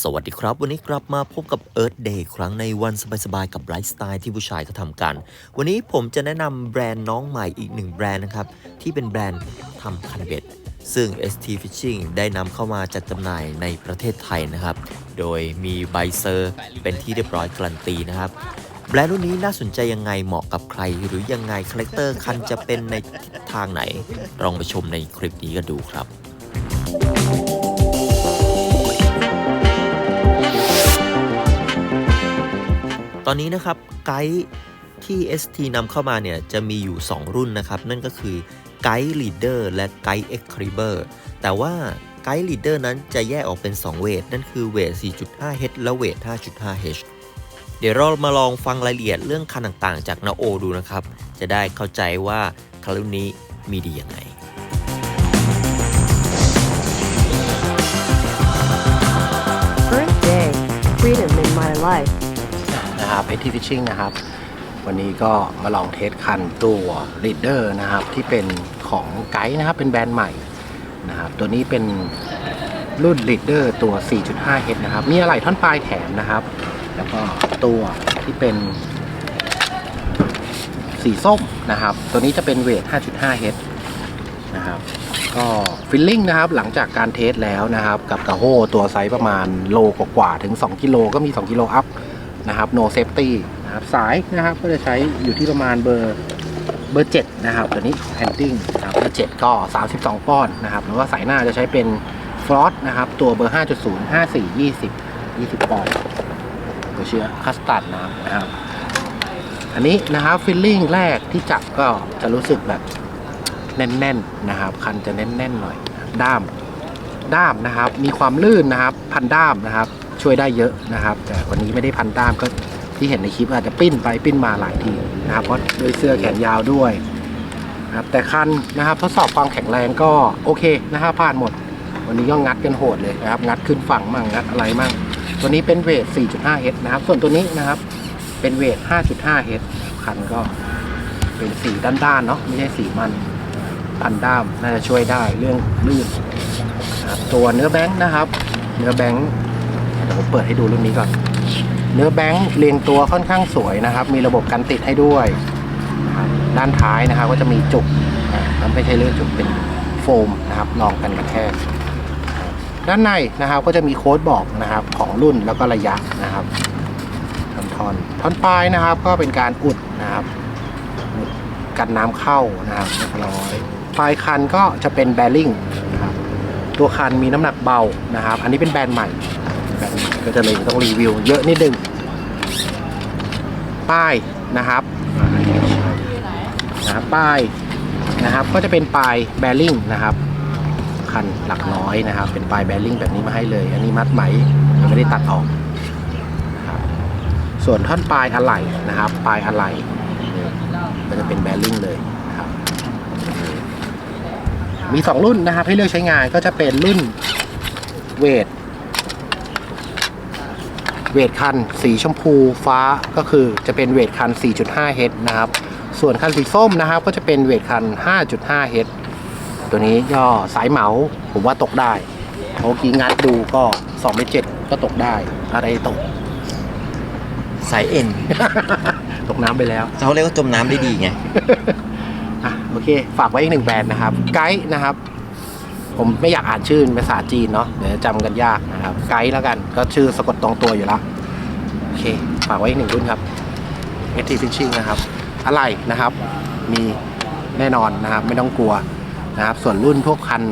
สวัสดีครับ วันนี้กลับมาพบกับ Earth Day ครั้งในวันสบายๆกับไลฟ์สไตล์ที่ผู้ชายเขาทำกัน วันนี้ผมจะแนะนำแบรนด์น้องใหม่อีกหนึ่งแบรนด์นะครับ ที่เป็นแบรนด์ทำคันเบ็ดซึ่ง ST Fishing ได้นำเข้ามาจัดจำหน่ายในประเทศไทยนะครับ โดยมีใบเซอร์เป็นที่เรียบร้อยการันตีนะครับ แบรนด์รุ่นนี้น่าสนใจยังไงเหมาะกับใคร หรือยังไงคาแรคเตอร์คันจะเป็นในทิศทางไหนลองไปชมในคลิปนี้กันดูครับ ตอนนี้นะครับไกด์ที่ ST นำเข้ามาเนี่ยจะมีอยู่ 2 รุ่นนะครับ นั่นก็คือไกด์ลีดเดอร์และไกด์เอ็กคริเบอร์แต่ว่าไกด์ลีดเดอร์นั้นจะแยกออกเป็น 2 เวท นั่นคือเวท 4.5H และเวท 5.5H เดี๋ยวเรามาลองฟังรายละเอียดเรื่องคันต่างๆ จากนาโอดูนะครับ จะได้เข้าใจว่าคันรุ่นนี้มีดียังไง First day, freedom in my life. นะครับ ST Fishing นะครับ วันนี้ก็มาลองเทสคันตัว Leader นะครับที่เป็นของไกด์นะครับเป็นแบรนด์ใหม่นะครับตัวนี้เป็นรุ่น Leader ตัว 4.5H นะครับมีอะไหล่ท่อนปลายแถมนะครับ แล้วก็ตัวที่เป็นสีส้มนะครับ ตัวนี้จะเป็นเวท 5.5H นะครับ ก็ฟิลลิ่งนะครับหลังจากการเทสแล้วนะครับ กับกระโฮตัวไซส์ประมาณโลกว่าถึง 2 กิโลก็มี 2 กิโลอัพ นะครับ no safety นะครับสายนะครับก็จะใช้อยู่ที่ประมาณเบอร์เบอร์ 7 นะครับตัวนี้แฮนดิ้งนะครับเบอร์ 7 ก็ 32ป้อนด์นะครับแล้วก็สายหน้าจะใช้เป็นฟลอสนะครับตัวเบอร์ 5.0 54 20 20ปอนด์ตัวเชื้อคัสตาร์ดน้ำนะครับ อันนี้นะครับฟิลลิ่งแรกที่จับก็จะรู้สึกแบบแน่นๆนะครับ คันจะแน่นๆหน่อย ด้ามด้ามนะครับ มีความลื่นนะครับ พันด้ามนะครับ ช่วยได้เยอะนะครับ แต่วันนี้ไม่ได้พันด้ามก็ที่เห็นในคลิปอาจจะปิ้นไปปิ้นมาหลายทีนะครับเพราะด้วยเสื้อแขนยาวด้วยนะครับแต่คันนะครับทดสอบความแข็งแรงก็โอเคนะครับผ่านหมด วันนี้ก็งัดกันโหดเลยนะครับ งัดขึ้นฝั่งมั่งงัดอะไรมั่งตัวนี้เป็นเวท 4.5H นะครับ ส่วนตัวนี้นะครับเป็นเวท 5.5H คันก็เป็นสีด้านๆเนาะไม่ใช่สีมันพันด้ามน่าจะช่วยได้เรื่องลื่นตัวเนื้อแบงค์นะครับ เนื้อแบงค์ ดี๋ยวผมเปิดให้ดูรุ่นนี้ก่อน เนื้อแบงค์เรียงตัวค่อนข้างสวยนะครับ มีระบบกันติดให้ด้วย ด้านท้ายนะครับก็จะมีจุกอ่าแล้วไม่ใช่เรื่องจุกเป็นโฟมนะครับรองกันกระแทก ด้านในนะครับก็จะมีโค้ดบอกนะครับของรุ่นแล้วก็ระยะนะครับท่อนท่อนท่อนปลายนะครับ ก็เป็นการอุดนะครับกันน้ำเข้านะครับเรียบร้อยปลายคันก็จะเป็นแบริ่งนะครับตัวคันมีน้ำหนักเบานะครับ อันนี้เป็นแบรนด์ใหม่ แบรนก็จะเลยต้องรีวิวเยอะนิดนึง ป้ายนะครับอ่านะบป้ายนะครับ ก็จะเป็นปลายแบริ่งนะครับ คันหลักน้อยนะครับ เป็นปลายแบริ่งแบบนี้มาให้เลย อันนี้มัดไหมยังไม่ได้ตัดออกนะครับส่วนท่อนปลายอะไหล่นะครับ ปลายอะไหล่ก็จะเป็นแบริ่งเลยนะครับ มี 2 รุ่นนะครับให้เลือกใช้งานก็จะเป็นรุ่นเวท เวทคันสีชมพูฟ้าก็คือจะเป็นเวทคัน 4.5H นะครับ ส่วนคันสีส้มนะครับ ก็จะเป็นเวทคัน 5.5H ตัวนี้ก็สายเหมาผมว่าตกได้เมื่อกี้งัดดูก็2เมตร7ก็ตกได้ อะไรตก สายเอ็น ตกน้ำไปแล้ว เขาเรียกว่าจมน้ำได้ดีไง อะโอเค ฝากไว้อีกหนึ่งแบรนด์นะครับ ไกด์นะครับ ผมไม่อยากอ่านชื่อภาษาจีนเนาะเดี๋ยวจำกันยากนะครับ ไกด์แล้วกันก็ชื่อสะกดตรงตัวอยู่ละโอเค ฝากไว้อีกหนึ่งรุ่นครับ ST Fishing นะครับ อะไรนะครับ มีแน่นอนนะครับ ไม่ต้องกลัวนะครับ ส่วนรุ่นพวกคัน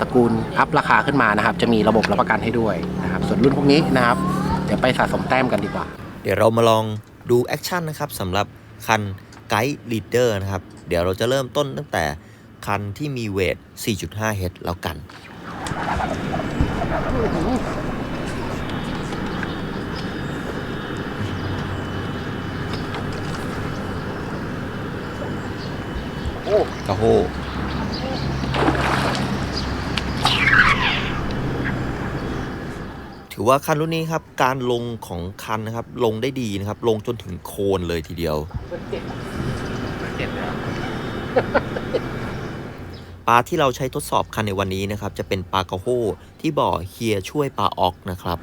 ตระกูลอัพราคาขึ้นมานะครับ จะมีระบบรับประกันให้ด้วยนะครับ ส่วนรุ่นพวกนี้นะครับ เดี๋ยวไปสะสมแต้มกันดีกว่า เดี๋ยวเรามาลองดูแอคชั่นนะครับสำหรับคันไกด์ลีดเดอร์นะครับ เดี๋ยวเราจะเริ่มต้นตั้งแต่ คันที่มีเวท 4.5 เฮดแล้วกันโอ้กระโหถือว่าคันรุ่นนี้ครับ การลงของคันนะครับ ลงได้ดีนะครับ ลงจนถึงโคนเลยทีเดียว ปลาที่เราใช้ทดสอบคันในวันนี้นะครับ จะเป็นปลากระโฮที่บ่อเฮียช่วยปลาออกนะครับ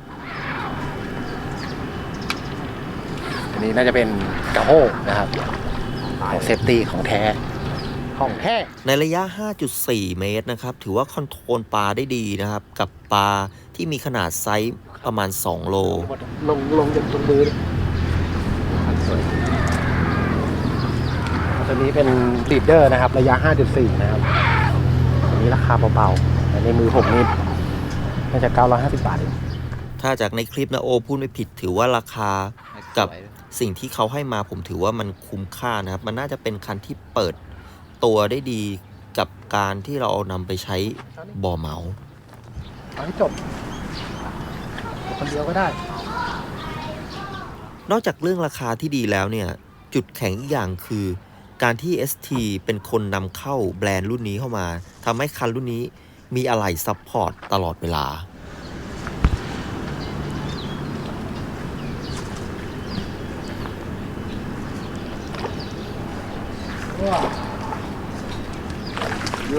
อันนี้น่าจะเป็นกระโฮนะครับของเซฟตี้ของแท้ของแท้ในระยะ 5.4 เมตรนะครับ ถือว่าคอนโทรลปลาได้ดีนะครับ กับปลาที่มีขนาดไซส์ประมาณ 2 โล ลงลงจากตรงมือตัวนี้เป็นลีดเดอร์นะครับ ระยะ 5.4 นะครับ นนี้ราคาเบาๆ แต่ในมือผมนี่น่าจะ 950 บาทเองถ้าจากในคลิปนะโอพูดไม่ผิดถือว่าราคากับสิ่งที่เขาให้มาผมถือว่ามันคุ้มค่านะครับ มันน่าจะเป็นคันที่เปิดตัวได้ดีกับการที่เราเอานำไปใช้บ่อเหมาเอาให้จบคนเดียวก็ได้ นอกจากเรื่องราคาที่ดีแล้วเนี่ย จุดแข็งอีกอย่างคือ การที่ ST เป็นคนนำเข้าแบรนด์รุ่นนี้เข้ามาทำให้คันรุ่นนี้มีอะไหล่ซัพพอร์ตตลอดเวลา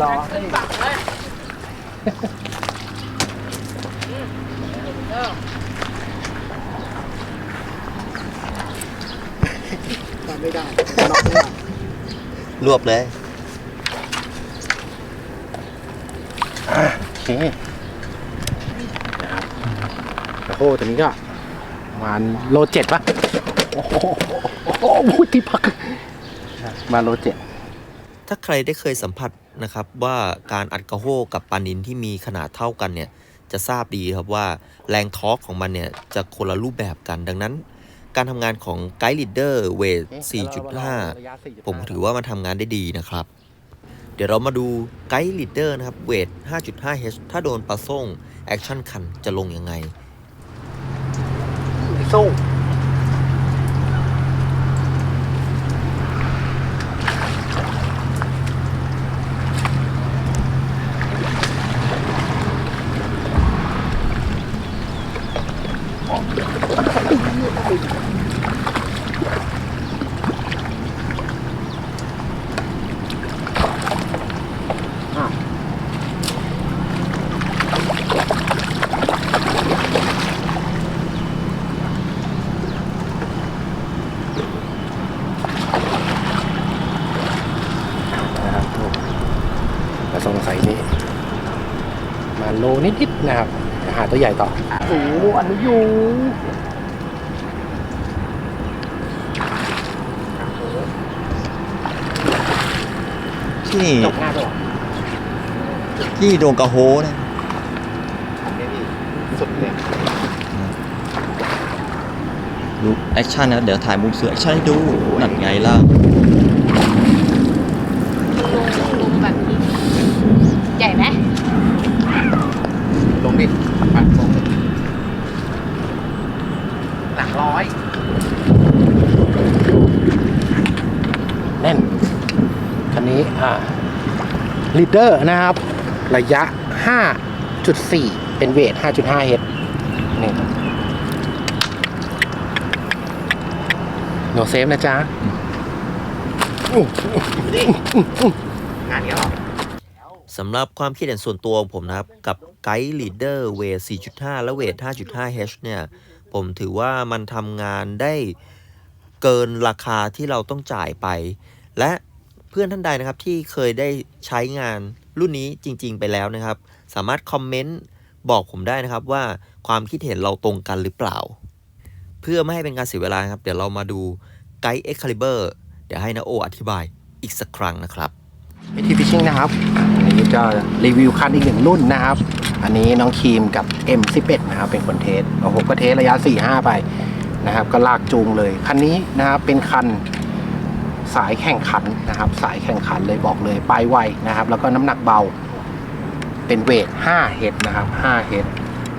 รอให้ทำไม่ได้น็อกไม่ได้ รวบเลยโอเคนะครับกระโหตัวนี้ก็ประมาณโลเจ็ดป่ะ โอ้โหโอ้โหที่พักมาโลเจ็ด ถ้าใครได้เคยสัมผัสนะครับว่าการอัดกระโฮกับปลานินที่มีขนาดเท่ากันเนี่ยจะทราบดีครับว่าแรงทอร์กของมันเนี่ยจะคนละรูปแบบกันดังนั้น การทำงานของไกด์ลีดเดอร์เวท4.5 ผมถือว่ามันทำงานได้ดีนะครับ เดี๋ยวเรามาดูไกด์ลีดเดอร์นะครับเวท 5.5H ถ้าโดนปลาส่งแอคชั่นคันจะลงยังไงสู้นะครับกระทรงใสนี้ มา โลนิดๆนะครับเดี๋ยวหาตัวใหญ่ต่อโอ้โหอันนี้อยู่ที่จบหน้าตัวที่โดนกระโฮนะสุดเลยดูแอคชั่นนะ เดี๋ยวถ่ายมุมเสือแอคชั่นให้ดูนั่นไงล่ะ ลุงแบบนี้ ใหญ่ไหม ลงดิปัดลงดิหลังร้อย แน่น คันนี้ อ่า ลีดเดอร์นะครับ ระยะ 5.4 เป็นเวท 5.5เฮดนี่โนเซฟนะจ๊ะงานนี้หรอสำหรับความคิดเห็นส่วนตัวของผมนะครับ กับไกด์ลีดเดอร์เวท 4.5 และเวท 5.5H เนี่ย ผมถือว่ามันทำงานได้เกินราคาที่เราต้องจ่ายไป และ เพื่อนท่านใดนะครับที่เคยได้ใช้งานรุ่นนี้จริง ๆ ไปแล้วนะครับ สามารถคอมเมนต์บอกผมได้นะครับว่าความคิดเห็นเราตรงกันหรือเปล่า เพื่อไม่ให้เป็นการเสียเวลาครับ เดี๋ยวเรามาดูไกด์ Excalibur เดี๋ยวให้นาโออธิบายอีกสักครั้งนะครับวิธีฟิชชิ่งนะครับอันนี้จะรีวิวคันอีกหนึ่งรุ่นนะครับ อันนี้น้องครีมกับ M11 นะครับเป็นคนเทสโอ้โหก็เทสระยะ 4-5 ไปนะครับ ก็ลากจูงเลย คันนี้นะครับเป็นคัน สายแข่งขันนะครับ สายแข่งขันเลยบอกเลยไปไวนะครับ แล้วก็น้ำหนักเบาเป็นเวท5เฮดนะครับ5เฮด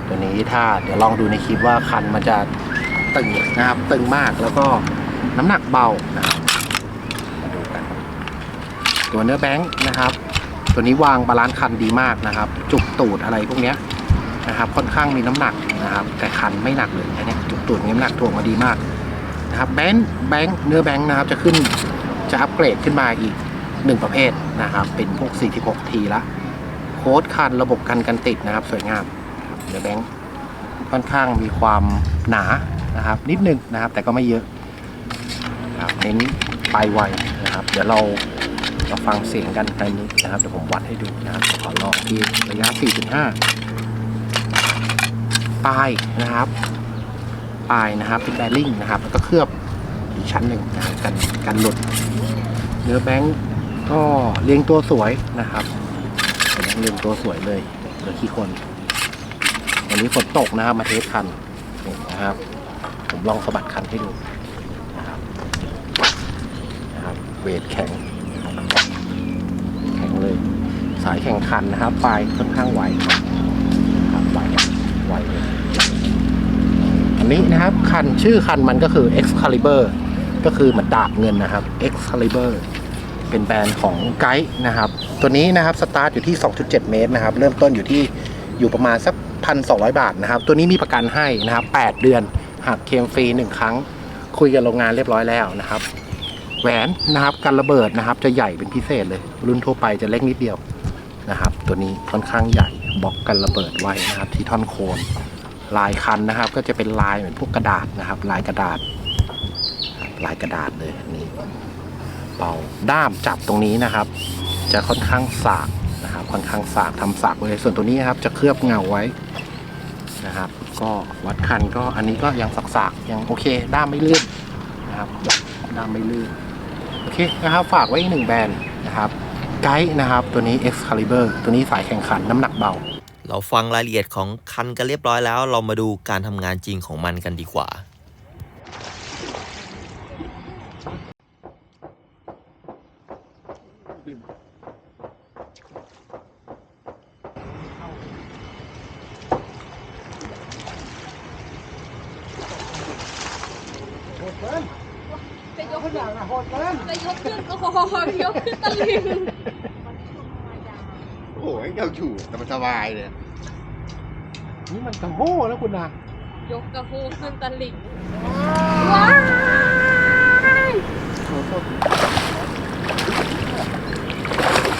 ตัวนี้ถ้าเดี๋ยวลองดูในคลิปว่าคันมันจะตึงนะครับ ตึงมากแล้วก็น้ำหนักเบานะครับมาดูกันตัวเนื้อแบงค์นะครับ ตัวนี้วางบาลานซ์คันดีมากนะครับ จุกตูดอะไรพวกเนี้ยนะครับ ค่อนข้างมีน้ำหนักนะครับ แต่คันไม่หนักเลยอันเนี้ยจุกตูดมีน้ำหนักถ่วงมาดีมากนะครับแบงค์แบงค์เนื้อแบงค์นะครับจะขึ้น จะอัปเกรดขึ้นมาอีกหนึ่งประเภทนะครับ เป็นพวก 46ทีละโค้ดคันระบบกันกันติดนะครับ สวยงามนะครับเนื้อแบงค์ค่อนข้างมีความหนานะครับ นิดนึงนะครับ แต่ก็ไม่เยอะเน้นปลายไวนะครับ เดี๋ยวเรามาฟังเสียงกันในนี้นะครับเดี๋ยวผมวัดให้ดูนะครับขอลองที่ระยะ 4.5 ปลายนะครับ ปลายนะครับเป็นแบริ่งนะครับ แล้วก็เคลือบ อีกชั้นหนึ่งนะครับกันกันหลุดเนื้อแบงก์ก็เรียงตัวสวยนะครับยังเรียงตัวสวยเลยเหลือขี้คน วันนี้ฝนตกนะครับมาเทสคันนะครับ ผมลองสะบัดคันให้ดูนะครับนะครับเวทแข็งแข็งเลย สายแข่งขันนะครับปลายค่อนข้างไวครับไวไวเลยอันนี้นะครับคันชื่อคันมันก็คือ Excalibur ก็คือเหมือนดาบเงินนะครับ Excalibur เป็นแบรนด์ของไกด์นะครับ ตัวนี้นะครับสตาร์ทอยู่ที่ 2.7 เมตรนะครับ เริ่มต้นอยู่ที่อยู่ประมาณสักพันสองบาทนะครับ ตัวนี้มีประกันให้นะครับ 8 เดือนหักเคลมฟรี 1 ครั้ง คุยกับโรงงานเรียบร้อยแล้วนะครับ แหวนนะครับกันระเบิดนะครับ จะใหญ่เป็นพิเศษเลย รุ่นทั่วไปจะเล็กนิดเดียวนะครับ ตัวนี้ค่อนข้างใหญ่บล็อกกันระเบิดไว้นะครับ ที่ท่อนโคนลายคันนะครับ ก็จะเป็นลายเหมือนพวกกระดาษนะครับ ลายกระดาษ ลายกระดาษเลยนนี้เบาด้ามจับตรงนี้นะครับ จะค่อนข้างสากนะครับ ค่อนข้างสากทำสากไว้เลยส่วนตัวนี้ครับ จะเคลือบเงาไว้นะครับ ก็วัดคันก็อันนี้ก็ยังสากๆยังโอเค ด้ามไม่ลื่นนะครับ ด้ามไม่ลื่นโอเคนะครับ ฝากไว้อีกหนึ่งแบรนด์นะครับไกด์นะครับตัวนี้ Excalibur ตัวนี้สายแข่งขันน้ำหนักเบา เราฟังรายละเอียดของคันกันเรียบร้อยแล้ว เรามาดูการทำงานจริงของมันกันดีกว่า จะยกขึ้น จะยกขึ้นโอ้โหยกขึ้นตะลิงโอ้ยเราอยู่แต่มันสบายเลยนี่มันกระโม่แล้วคุณนะยกกระโหขึ้นตะลิงว้าย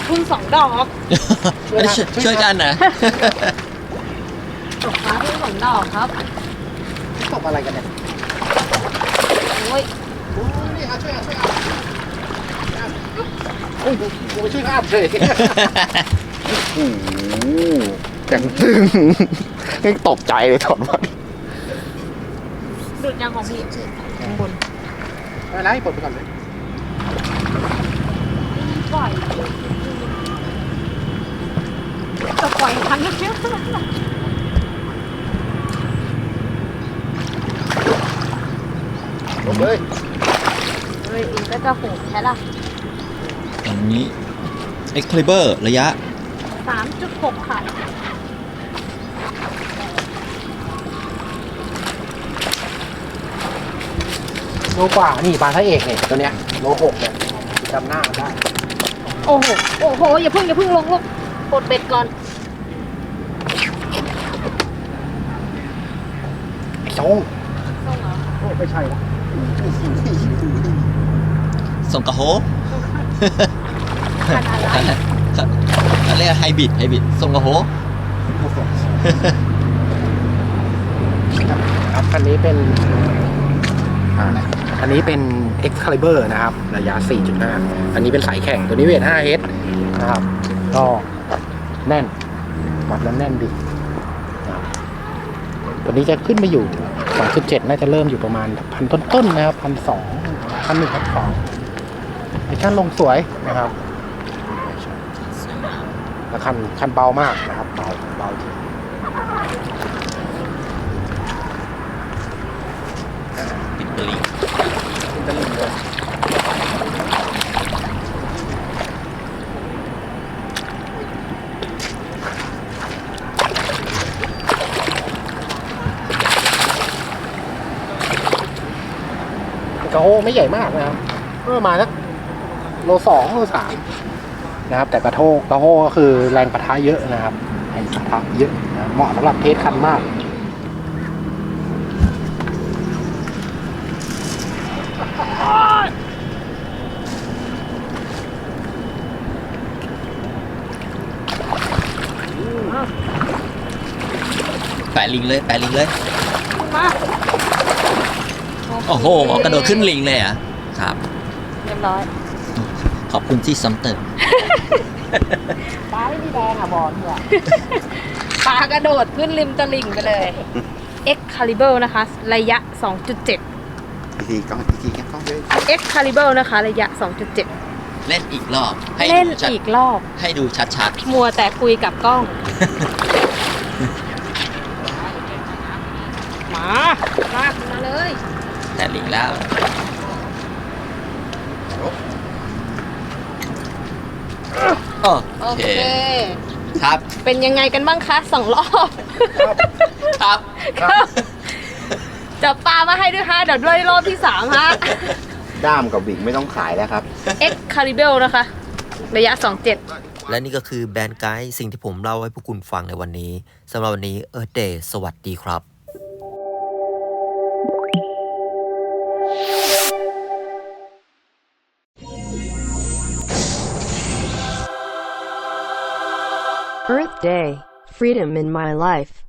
คุณสองดอกช่วยกันนะตกปลาคุณสองดอกครับตกอะไรกันเนี่ยโอ้ยโอ้ย นี่เอาช่วยเอาช่วยเอาโอ้ยกูไปช่วยข้ามเลยโอ้โหจังตึงยังตกใจเลยถอดมาดูดยางของพี่ข้างบนไม่เป็นไรปลดไปก่อนเลยปล่อยจะปล่อยทันไหมลงเลย เฮ้ยอินก็จะโหดแค่ละอันนี้ Excalibur ระยะสามจุดหกค่ะ โลกว่านี่ปลาพระเอกเนี่ยตัวเนี้ยโลหกเนี่ยจำหน้ามันได้โอ้โห โอ้โห อย่าเพิ่งอย่าเพิ่งลงลูกกดเบ็ดก่อนไอ้โจงส่งเหรอโอ้ไม่ใช่ละ ส่งกระโฮพันอะไรเขาเรียกไฮบริดไฮบริดส่งกระโฮครับคันนี้เป็นอ่าอันนี้เป็น Excalibur นะครับ ระยะ 4.5 อันนี้เป็นสายแข่งตัวนี้เวท 5H นะครับก็แน่นวัดแล้วแน่นดีนะครับตัวนี้จะขึ้นมาอยู่ 2.7 น่าจะเริ่มอยู่ประมาณพันต้นๆนะครับพันสองพันหนึ่งพันสอง ไอชั่นลงสวยนะครับแล้วคันคันเบามากนะครับเบาเบาจริงติดตลิงจะลืมเลยกระโฮไม่ใหญ่มากนะครับเมื่อมาสัก โลสองโลสามนะครับ แต่กระโทกกระโฮก็คือแรงปะทะเยอะนะครับแรงปะทะเยอะนะเหมาะสำหรับเทสคันมากแปะลิงเลยแปะลิงเลยมาโอ้โหกระโดดขึ้นลิงเลยเหรอะครับ เรียบร้อย ขอบคุณที่ซ้ำเติมปลาไม่มีแดงอะบอลเนี่ยปลากระโดดขึ้นริมตลิ่งไปเลย Excalibur นะคะ ระยะ 2.7ทีทีกล้องทีทีแค่กล้องเลย Excalibur นะคะ ระยะ 2.7 เล่นอีกรอบให้เล่นดูชัดอีกรอบ ให้ดูชัดมัวแต่คุยกับกล้อง มาลากมาเลยๆแต่ลิงแล้ว โอโอเค เค ครับ เป็นยังไงกันบ้างคะสองรอบ ครับ ครับจับปลามาให้ด้วยฮะเดี๋ยวด้วยรอบที่สามฮะ ด้ามกับวิ่งไม่ต้องขายแล้วครับ Excalibur นะคะ ระยะ 27 และนี่ก็คือแบรนด์ไกด์สิ่งที่ผมเล่าให้พวกคุณฟังในวันนี้สำหรับวันนี้เออเดย์สวัสดีครับ Day. Freedom in my life.